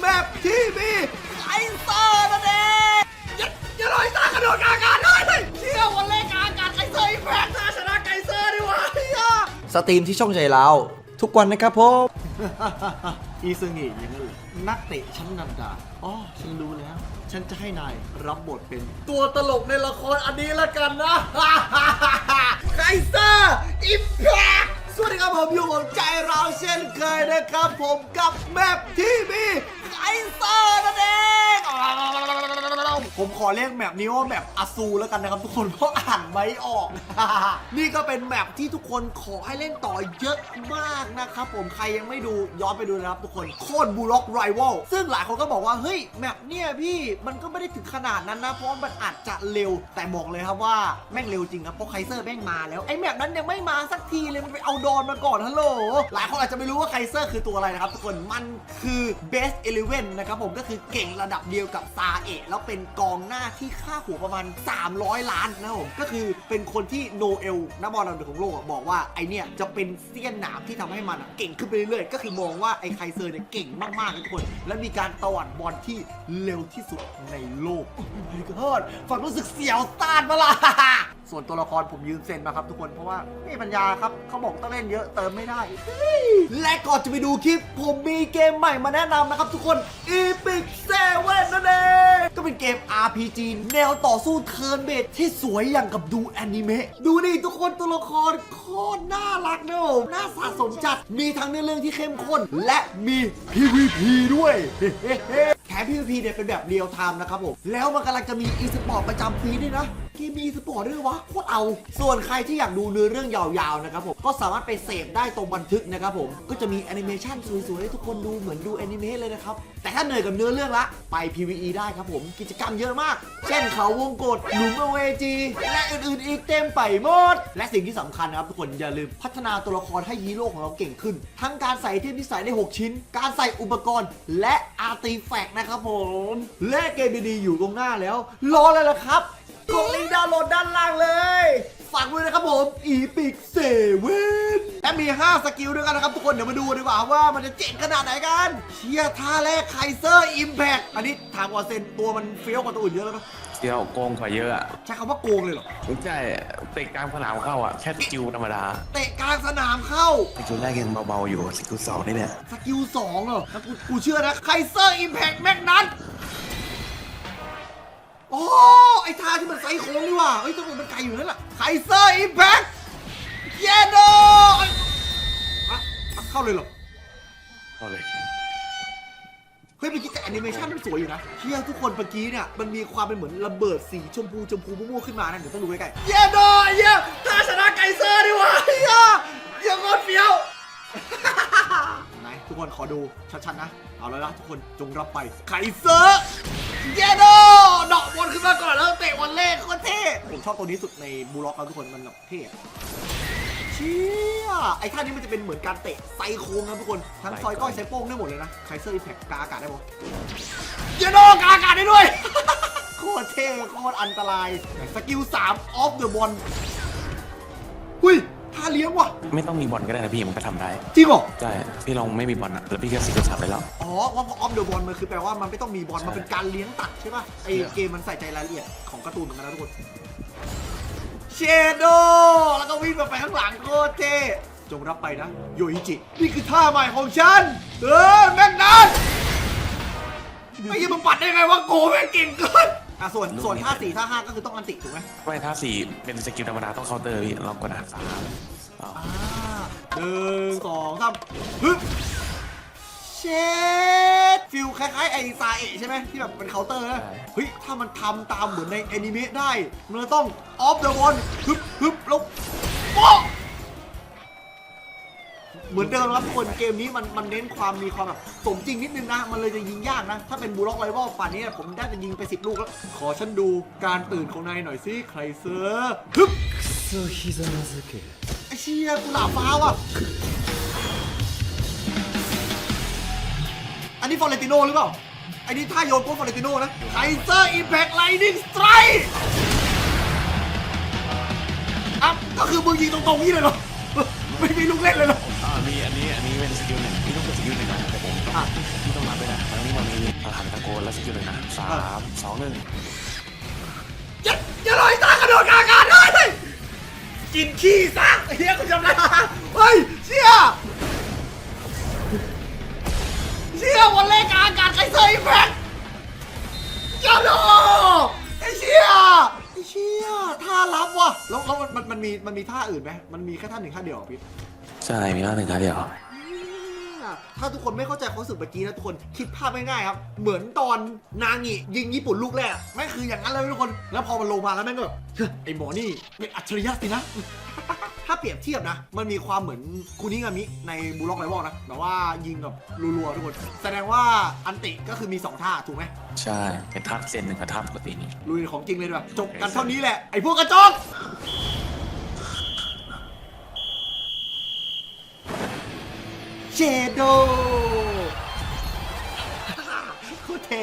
แมปที่มีไคเซอร์นั่นเองอย่าอย่าลอยตากระโดดกลางอากาศเลยเชี่ยวันเล่นกลางอากาศไคเซอร์อีแพกถ้าชนะไคเซอร์ดีกว่าเฮียสตรีมที่ช่องใจเราทุกวันนะครับผมอีซึงิอย่างนั้นเหรอนักเตะชั้นนันดาอ๋อฉันรู้แล้ว ฉันจะให้นายรับบทเป็น ตัวตลกในละครอันนี้ละกันนะไคเซอร์อิมแพคสวัสดีครับผมอยู่กับใจเราเช่นเคยนะครับผมกับแมปที่มี ไคเซอร์นั่นเอง ผมขอเรียกแมปนี้ว่าแมปอสูแล้วกันนะครับทุกคนเพราะอ่านไม่ออก นี่ก็เป็นแมปที่ทุกคนขอให้เล่นต่อเยอะมากนะครับผมใครยังไม่ดูย้อนไปดูนะครับทุกคนโคตรบูล็อกไรวลซึ่งหลายคนก็บอกว่าเฮ้ยแมปเนี่ยพี่มันก็ไม่ได้ถึงขนาดนั้นนะเพราะมันอาจจะเร็ว แต่บอกเลยครับว่าแม่งเร็วจริงครับเพราะไคเซอร์แม่งมาแล้วไอ้แมปนั้นยังไม่มาสักทีเลยมันไปเอาดอนมาก่อนฮัลโหลหลายคนอาจจะไม่รู้ว่าไคเซอร์คือตัวอะไรนะครับทุกคนมันคือ best 11นะครับผมก็คือเก่งระดับเดียวกับซาเอะแล้วเป็นกองหน้าที่ค่าหัวประมาณ 300 ล้านนะครับผมก็คือเป็นคนที่โนเอลนักบอลระดับหนึ่งของโลกบอกว่าไอเนี่ยจะเป็นเสี้ยนหนามที่ทำให้มันเก่งขึ้นไปเรื่อยๆ ก็คือมองว่าไอไคเซอร์เนี่ยเก่งมากๆทุกคน และมีการตวัดบอลที่เร็วที่สุดในโลกโอ้ my god ฟังรู้สึกเสียวซ่านมาละ ส่วนตัวละครผมยืมเซ็นมาครับทุกคนเพราะว่าไม่มีปัญญาครับเขาบอกต้องเล่นเยอะเติมไม่ได้ และก่อนจะไปดูคลิป ผมมีเกมใหม่มาแนะนำนะครับทุกคน Epic 7นั่นเองก็เป็นเกม RPG แนวต่อสู้เทิร์นเบสที่สวยอย่างกับดูแอนิเมะดูนี่ทุกคนตัวละครโคตรน่ารักนะผมน่าสะสมจัดมีทั้งเนื้อเรื่องที่เข้มข้น และมี PVP ด้วยแถม PVP เนี่ยเป็นแบบเรียลไทม์นะครับผมแล้วมันกำลังจะมี e-sport ประจำปีด้วยนะ กมมี e-sport ด้วยวะโคตรเอา ส่วนใครที่อยากดูเนื้อเรื่องยาวๆนะครับผมก็สามารถไปเสพได้ตรงบันทึกนะครับผมก็จะมีแอนิเมชันสวยๆให้ทุกคนดูเหมือนดูแอนิเมะเลยนะครับแต่ถ้าเหนื่อยกับเนื้อเรื่องละไป PVE ได้ครับผมกิจกรรมเยอะมาก เช่นเขาวงกตหลุมอเวจีและอื่นๆอีกเต็มไปหมด และสิ่งที่สำคัญนะครับทุกคนอย่าลืมพัฒนาตัวละครให้ฮีโร่ของเราเก่งขึ้น ทั้งการใส่เทพนิสัยได้ 6 ชิ้น การใส่อุปกรณ์และอาร์ติแฟกต์นะครับผมและเกมดีๆอยู่ตรงหน้าแล้ว รอเลยล่ะครับ กดลิงก์ดาวน์โหลดด้านล่างเลยฝากด้วยนะครับผมอีพิกเซเว่นและมี 5 สกิลด้วยกันนะครับทุกคนเดี๋ยวมาดูดีกว่าว่ามันจะเจ๋งขนาดไหนกันเชียร์ท่าแรกไคเซอร์อิมแพกอันนี้ถามก่อนเซนตัวมันเฟี้ยวกว่าตัวอื่นเยอะแล้วนะเดียวโกงกว่าเยอะอะใช้คำว่าโกงเลยเหรอไม่ใช่เตะกลางสนามเข้าอะแค่สกิลธรรมดาเตะกลางสนามเข้าสกิลแรกยังเบาๆอยู่สกิลสองนี่เนี่ยสกิลสองเหรอแล้วกูกูเชื่อนะไคเซอร์อิมแพกแม็กนัท โอ้ไอ้ท่าที่มันไซโค้งนี่ว่ะเอ้ยแตัวมันไกลอยู่นั่นแหละไคเซอร์อิมแพกเยโดอะเข้าเลยเหรอก็เลยเฮ้ยเมื่อกี้แต่แอนิเมชันมันสวยอยู่นะเชี่ยทุกคนเมื่อกี้เนี่ยมันมีความเป็นเหมือนระเบิดสีชมพูชมพูม่วงขึ้นมานะเดี๋ยวต้องดูใกล้ๆเย้ดอยเย้ถ้าชนะไกเซอร์ดีว่ะเย้เย้โคตรเฟี้ยวไหนทุกคนขอดูชัดๆนะ เอาแล้วนะทุกคนจงรับไปไคเซอร์ เยโดดอกบอลขึ้นมาก่อนแล้วเตะวันเล่โคตรเท่ผมชอบตัวนี้สุดในบูล็อกแล้วทุกคนมันแบบเท่อะเชี่ยไอ้ท่านี้มันจะเป็นเหมือนการเตะไซโค้งนะทุกคน ทั้งซอยก้อยไซโป้งได้หมดเลยนะไคเซอร์อิมแพคกาอากาศได้หมดเยโดกาอากาศได้ด้วย โคตรเท่โคตรอันตราย สกิล3ออฟเดอะบอลหุ้ยท่า เลี้ยงว่ะ ไม่ต้องมีบอลก็ได้นะพี่มันก็ทำได้จริงเหรอ ใช่พี่ลองไม่มีบอลอะแล้วพี่ก็สกิลสามไปแล้ว อ๋อว่าพอออฟเดอะบอลมันคือแปลว่ามันไม่ต้องมีบอล มันเป็นการเลี้ยงตัดใช่ป่ะ ไอเกมมันใส่ใจรายละเอียดของการ์ตูนเหมือนกันนะทุกคนเชโดแล้วก็วิ่งมาไปข้างหลังโคตรเท่จงรับไปนะ โยอิจิ นี่คือท่าใหม่ของฉัน เออแม็กนัทไม่ยังมึงปัดได้ไงวะโกแม่งเก่งเกินอะส่วนส่วนท่าสี่ท่าห้าก็คือต้องอันติถูกไหมไม่ถ้าสี่เป็นสกิลธรรมดาต้องเคาน์เตอร์พี่ลองกดอ่านสาม อ๋ออ่าหนึ่งสองสามฮึบเชดฟิลคล้ายๆไอซาเอะใช่ไหมที่แบบเป็นเคาน์เตอร์นะ เฮ้ย ถ้ามันทำตามเหมือนในแอนิเมะได้ มันจะต้องออฟเดอะบอลฮึบฮึบแล้วโป๊ะเหมือนเดิมครับทุกคนเกมนี้มันมันเน้นความมีความแบบสมจริงนิดนึงนะ มันเลยจะยิงยากนะ ถ้าเป็นบูล็อกไรวอลป่านนี้ผมได้จะยิงไปสิบลูกแล้ว ขอฉันดูการตื่นของนายหน่อยสิใครเซอร์ฮึบไอเชียกูหลาบฟ้าว่ะ อันนี้ฟอร์เรติโนหรือเปล่า อันนี้ท่าโยนพวกฟอร์เรติโนนะไคเซอร์อิมแพคไลนิ่งสไตร์อะก็คือมึงยิงตรงๆนี่เลยเหรอ ไม่มีลูกเล่นเลยเหรอ อ่ามีอันนี้อันนี้เป็นสกิลหนึ่งพี่ต้องกดสกิลหนึ่งนะแต่ผมต้องอะพี่ต้องรับด้วยนะทั้งนี้มันมีเราหันตะโกนแล้วสกิลหนึ่งนะสามสองหนึ่งอย่าอย่าลอยตากระโดดกลางอากาศเลย กินขี้ซะเหี้ยกูจำได้เฮ้ยเชี่ยเชี่ยวันเล่กลางอากาศใครเซยแฟกจ้าโลไอ้เชี่ยไอ้เชี่ยท่ารับว่ะแล้วแล้วมันมันมันมีมันมีท่าอื่นไหมมันมีแค่ท่าหนึ่งท่าเดียวเหรอพี่ ใช่มีว่าหนึ่งท่าเดียว ถ้าทุกคนไม่เข้าใจความรู้สึกเมื่อกี้นะทุกคนคิดภาพง่ายๆครับ เหมือนตอนนางิยิงญี่ปุ่นลูกแรกไม่งคืออย่างนั้นเลยทุกคน แล้วพอมันลงมาแล้วแม่งก็แบบเฮ้ยไอหมอนี่เป็นอัจฉริยะสินะถ้าเปรียบเทียบนะ มันมีความเหมือนคุนิงามิในบูล็อกไรวอลนะแบบว่ายิงแบบรัวๆทุกคน แสดงว่าอันติก็คือมี 2 ท่า ถูกไหม ใช่ เป็นทับเซนหนึ่งกับทับปกตินี่ลุยของจริงเลยด้วยจบกันเท่านี้แหละ ไอพวกกระจอก เชโดโคตรเท่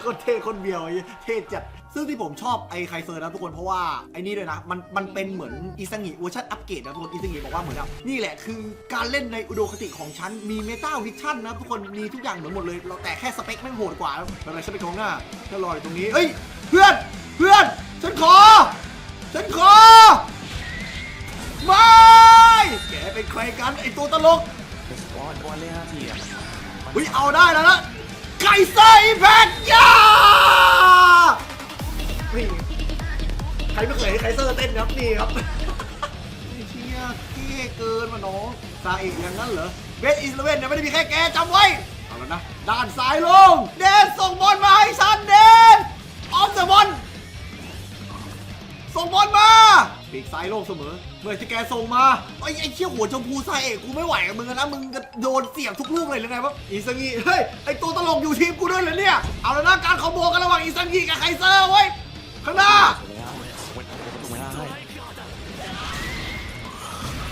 โคตรเท่คนเดียวเท่จัดซึ่งที่ผมชอบไอ้ไคเซอร์นะทุกคนเพราะว่าไอ้นี่ด้วยนะ มันมันเป็นเหมือนอิซังิเวอร์ชันอัปเกรดนะทุกคนอิซังิบอกว่าเหมือนแบบนี่แหละคือการเล่นในอุดมคติของฉัน มีเมตาวิชั่นนะทุกคนมีทุกอย่างเหมือนหมดเลย เราแต่แค่สเปคแม่งโหดกว่าไม่เป็นไรฉันไปตรงหน้าฉันรออยู่ตรงนี้เฮ้ย เพื่อนเพื่อนฉันขอ ฉันขอ ไม่ แกเป็นใครกันไอ้ตัวตลก วันวันเล่ห้าทีอะเฮ้ยเอาได้แล้วนะไก่ไส้แพกยานี่ใครไม่เคยเห็นไคเซอร์เต้นครับนี่ครับไอ้เชี่ยเท่เกินมาน้องซาเอกอย่างนั้นเหรอเบสอิสเลเวนเนี่ยไม่ได้มีแค่แกจำไว้เอาแล้วนะด้านซ้ายลงเดนส่งบอลมาให้ฉันเดนออฟเดอะบอลส่งบอลมา ปีกซ้ายโล่งเสมอ เมื่อที่แกส่งมาไอ้ไอ้เชี่ยหัวชมพูซาเอกกูไม่ไหวกับมึงแล้วนะมึงก็โดนเสียบทุกลูกเลยหรือไงวะอีซังิเฮ้ยไอ้ตัวตลกอยู่ทีมกูด้วยเหรอเนี่ยเอาแล้วนะการขโมยกันระหว่างอีซังิกับไคเซอร์เว้ยข้างหน้า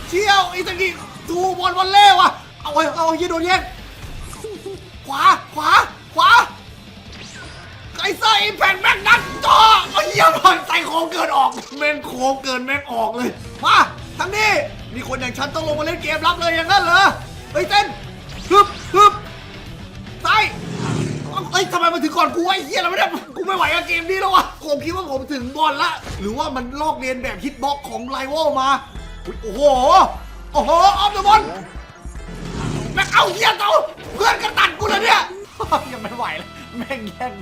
เชี่ยวอีซังิดูบอลวอลเล่ว่ะเอาไว้เอาไอ้เหี้ยโดนแย่งขวาขวาขวา ไคเซอร์อิมแพคแม็กนัทจอไอ้เหี้ยบอลใส่โค้งเกินออกแม่งโค้งเกินแม่งออกเลย มาทางนี้มีคนอย่างฉันต้องลงมาเล่นเกมรับเลยอย่างนั้นเหรอเฮ้เต้นฮึบฮึบซ้ายเอ้ยทำไมมันถึงก่อนกูไอ้เหี้ยแล้วไม่ได้กูไม่ไหวกับเกมนี้แล้ววะผมคิดว่าผมถึงบอลละ หรือว่ามันลอกเรียนแบบฮิตบ็อกของไลวอลมาโอ้โหโอ้โหออฟเดอะบอลแม่งเอาเหี้ยเตาเพื่อนกระตัดกูเลยเนี่ยยังไม่ไหวแล้วแม่งแย่ง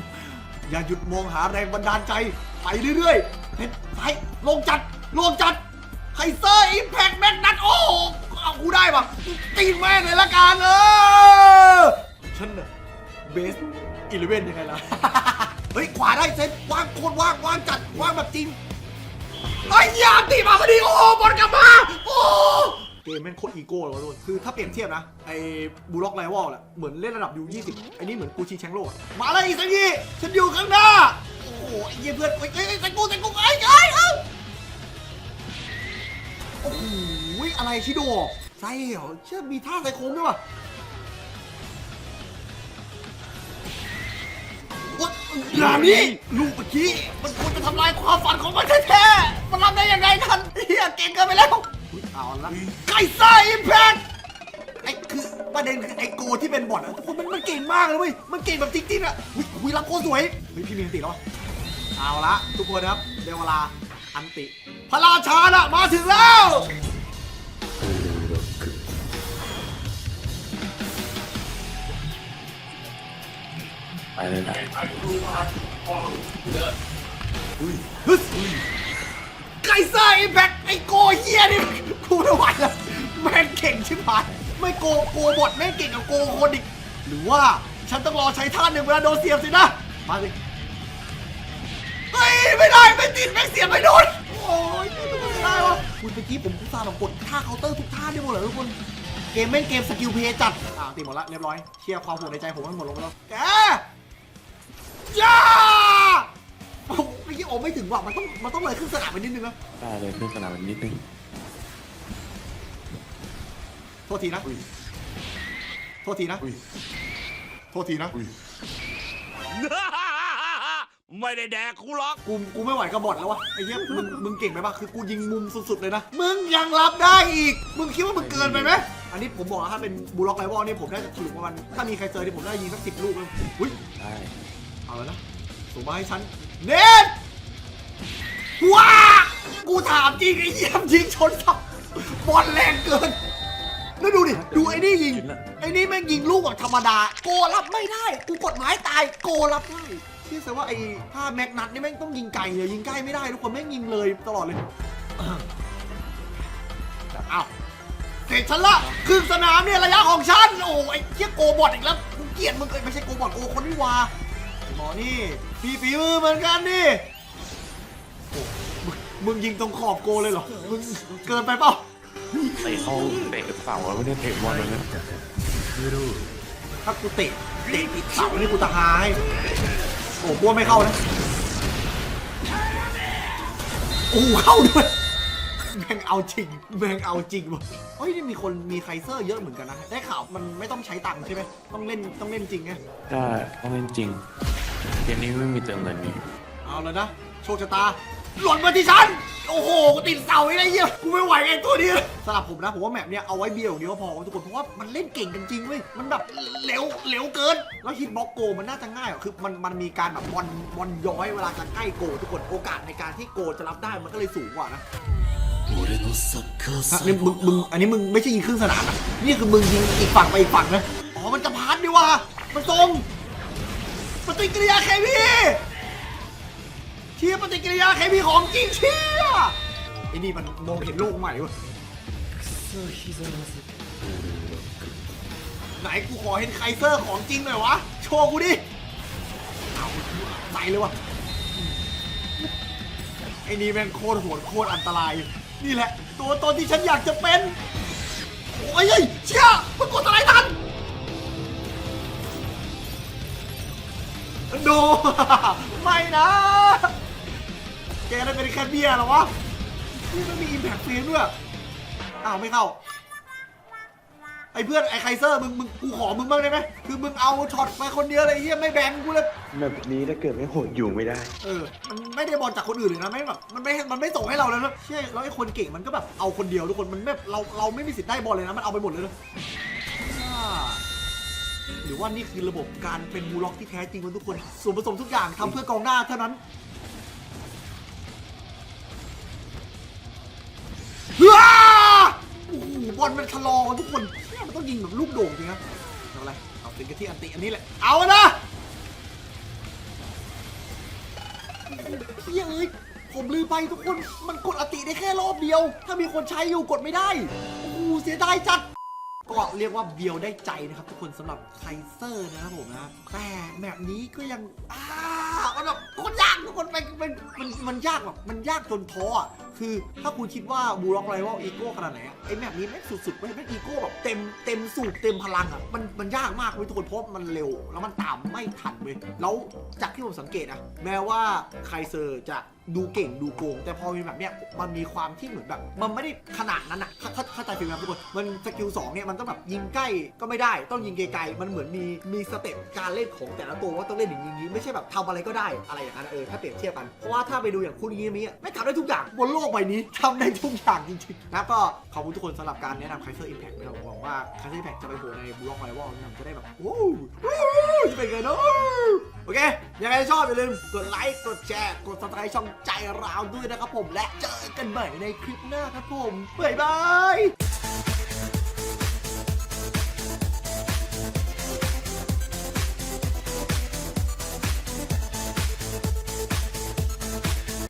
อย่าหยุดมองหาแรงบันดาลใจ ไปเรื่อยๆเพชรไปลงจัดลงจัดไคเซอร์อิมแพคแม็กนัทโอ้เอากูได้ปะตีนแม่งเลยละกันเออฉันน่ะเบสอีเลเว่นยังไงล่ะ เฮ้ย ขวาได้เซตวางโคตรวางวางจัดวางแบบจริงไอ้ยาตีมาพอดีโอ้บอลกลับมาโอ้ เกมแม่งโคตรอีโก้เลยวะทุกคนคือถ้าเปรียบเทียบนะไอ้บูล็อกไลวอลแหละเหมือนเล่นระดับยู20ไอ้นี่เหมือนกูชิงแชมป์โลกอะมาเลยอีสังยีฉันอยู่ข้างหน้าโอ้โหไอ้เหี้ยเพื่อนเอ้ยเอ้ยเอ้ยใส่กูใส่กูไอ้ไอ้ยเอ้าโอ้โหอะไรชิโดใช่เหรอเชื่อมีท่าใส่โค้งด้วยวะวัดอย่างนี้ลูกเมื่อกี้มันควรจะทำลายความฝันของมันแท้ๆมันทำได้ยังไงกันเฮียเก่งเกินไปแล้ว เอาละไก่ซ่าอิมแพคไอ้คือประเด็นคือไอ้โกที่เป็นบอทอะทุกคนมันมันเก่งมากเลยเว้ยมันเก่งแบบจริงๆอะอุ้ยอุ้ยรับโคตรสวยเฮ้ยพี่มีอันติแล้ววะเอาละทุกคนครับเดี๋ยวเวลาอันติ พระราชาน่ะมาถึงแล้วไปเลยนะฮึส ไกซ่าอิมแพคไอโกเฮียนี่กูไม่ไหวแล้วแม่งเก่งชิบหายไม่โกโกบทแม่งเก่งกับโกคนอีกหรือว่าฉันต้องรอใช้ท่าหนึ่งเวลาโดนเสียบสินะมาสิเฮ้ยไม่ได้ไม่ติดแม่เสียบไม่โดนโอ้ยไม่ได้วะคุณเมื่อกี้ผมอุตส่าห์แบบกดท่าเคาน์เตอร์ทุกท่าได้หมดเลยทุกคนเกมแม่งเกมสกิลเพย์จัดอ่าตีหมดละเรียบร้อยเคลียร์ความห่วงในใจผมมันหมดลงไปแล้วแกย่า โอ้โหเมื่อกี้โอ้ไม่ถึงว่ะมันต้องมันต้องเลยขึ้นสนามไปนิดนึงนะได้เลยขึ้นสนามนิดนึงโทษทีนะโทษทีนะอุ้ยโทษทีนะอุ้ยไม่ได้แดกกูหรอกกูกูไม่ไหวกับบอทแล้ววะไอ้เหี้ยมึงมึงเก่งไปปะคือกูยิงมุมสุดๆเลยนะมึงยังรับได้อีก มึงคิดว่ามึงเกินไปไหมอันนี้ผมบอกว่าถ้าเป็นบูล็อกไลวอลนี่ผมได้จะถลุประมาณถ้ามีใครเจอที่ผมได้ยิงสักสิบลูกเลยอุ้ยได้แล้วนะส่งมาให้ฉันเน็ต ว้ากูถามจริงไอ้เยี่ยมยิงชนทับบอลแรงเกิน แล้วดูดิ ดูไอ้นี่ยิง ไอ้นี่แม่งยิงลูกแบบธรรมดา โกรับไม่ได้ กูกดหมายตาย โกรับได้ที่แสดงว่าไอ้ถ้าแม็กนัทนี่แม่งต้องยิงไกลเลยยิงใกล้ไม่ได้ทุกคนแม่งยิงเลยตลอดเลยอ้าวเสร็จฉันละครึ่งสนามเนี่ยระยะของฉัน โอ้ไอ้เจี๊ยโกบอดอีกแล้วกูเกลียดมึงเอ้ยไม่ใช่โกบอดโกคนนี่วาหมอนี่มีฝีมือเหมือนกันนี่ มึงมึงยิงตรงขอบโกเลยเหรอ มึงเกินไปเปล่าเตะเข้าเตะเสาแล้วไม่ได้เตะบอลเลยนะถ้ากูเตะเตะติดเสานี่กูตะหาย โอ้บัวไม่เข้านะ โอ้เข้าด้วย แม่งเอาจริง แม่งเอาจริงว่ะเฮ้ยนี่มีคนมีไคเซอร์เยอะเหมือนกันนะ ได้ข่าวมันไม่ต้องใช้ตังค์ใช่ไหม ต้องเล่นต้องเล่นจริงไงใช่ต้องเล่นจริง เกมนี้ไม่มีเติมเงินนี่เอาเลยนะ โชคชะตา หล่นมาที่ฉัน โอ้โหกูติดเสาไอ้ไรเหี้ยกูไม่ไหวไอ้ตัวนี้สำหรับผมนะผมว่าแมปเนี้ยเอาไว้เบียวเดียวพอทุกคนเพราะว่ามันเล่นเก่งกันจริงเว้ยมันแบบเร็วเร็วเกิน แล้วฮิตบล็อกโกมันน่าจะง่ายอะคือมันมันมีการแบบบอลบอลย้อยเวลาจะใกล้โกทุกคนโอกาสในการที่โกจะรับได้มันก็เลยสูงกว่านะฮะนี่มึงมึงอันนี้มึงไม่ใช่ยิงครึ่งสนามนะนี่คือมึงยิงอีกฝั่งไปอีกฝั่งนะอ๋อมันจะพานดีว่ะมันตรงปฏิกิริยาเคมี เชียปฏิกิริยาเคมีของจริงเชียร์ไอ้นี่มันมองเห็นโลกใหม่เวะไหนกูขอเห็นไคเซอร์ของจริงหน่อยวะ โชว์กูดิเอาใส่เลยวะไอ้นี่แม่งโคตรโหดโคตรอันตราย นี่แหละ ตัวตนที่ฉันอยากจะเป็น โอ้ยเฮ้ยเชี่ยมันกดอะไรทันโดไม่นะ แกได้เป็นแค่เบียร์เหรอวะนี่ไม่มีอิมแพคเฟรมด้วยอ้าวไม่เข้า ไอ้เพื่อนไอ้ไคเซอร์มึงมึงกูขอมึงบ้างได้ไหมคือมึงเอาช็อตไปคนเดียวเลยไอ้เฮียไม่แบ่งกูเลยแบบนี้ถ้าเกิดไม่โหดอยู่ไม่ได้ เออ มันไม่ได้บอลจากคนอื่นเลยนะไม่แบบมันไม่มันไม่ส่งให้เราเลยนะเชื่อแล้วไอ้คนเก่งมันก็แบบเอาคนเดียวทุกคนมันแบบเราเราไม่มีสิทธิ์ได้บอลเลยนะมันเอาไปหมดเลยนะอ่าหรือว่านี่คือระบบการเป็นบูลล็อกที่แท้จริงของทุกคนส่วนผสมทุกอย่างทำเพื่อกองหน้าเท่านั้น ว้าโอ้โหบอลมันชะลอทุกคนเนี่ยมันต้องยิงแบบลูกโด่งจริงนะเอาอะไร เอาเป็นกะที่อันติอันนี้แหละ เอานะเฮ้ยเอ้ย ผมลืมไปทุกคน มันกดอติได้แค่รอบเดียว ถ้ามีคนใช้อยู่กดไม่ได้ โอ้โหเสียดายจัด ก็เรียกว่าเบียวได้ใจนะครับ ทุกคนสำหรับไคเซอร์นะครับผมนะแต่แบบนี้ก็ยังอ้ามันแบบโคตรยากทุกคนมันมันมันมันยากแบบมันยากจนท้ออะ คือถ้าคุณคิดว่าบูร็อกไรว่าอีโก้ขนาดไหนอะไอ้แมปนี้แม่งสุดๆเว้ยแม่งอีโก้แบบเต็มเต็มสูบเต็มพลังอะมันมันยากมากเว้ยทุกคนเพราะมันเร็ว แล้วมันตามไม่ทันเว้ยแล้วจากที่ผมสังเกตอะแม้ว่าไคเซอร์จะดูเก่งดูโกง แต่พอมีแบบเนี้ยมันมีความที่เหมือนแบบ มันไม่ได้ขนาดนั้นอะเข้าเข้าใจฟิลไหมครับทุกคนมันสกิลสองเนี่ยมันต้องแบบยิงใกล้ก็ไม่ได้ ต้องยิงไกลๆมันเหมือนมีมีสเต็ปการเล่นของแต่ละตัวว่าต้องเล่นอย่างนี้ไม่ใช่แบบทำอะไรก็ได้อะไรอย่างนั้นเออถ้าเปรียบเทียบกันเพราะว่าถ้าไปดูอย่างคุณงี้มีอะไม่ทำได้ทุกอย่างบนโลกกใบนี้ทำได้ทุกอย่างจริงๆนะก็ขอบคุณทุกคนสำหรับการแนะนำไคเซอร์อิมแพคนะครับผมหวังว่าไคเซอร์อิมแพคจะไปโผล่ในบล็อกไวรัลนะจะได้แบบโอ้โหจะเป็นไงเนาะโอเค ยังไงชอบอย่าลืมกดไลค์กดแชร์กด subscribe ช่องใจเราด้วยนะครับผมและเจอกันใหม่ในคลิปหน้าครับผมบ๊ายบาย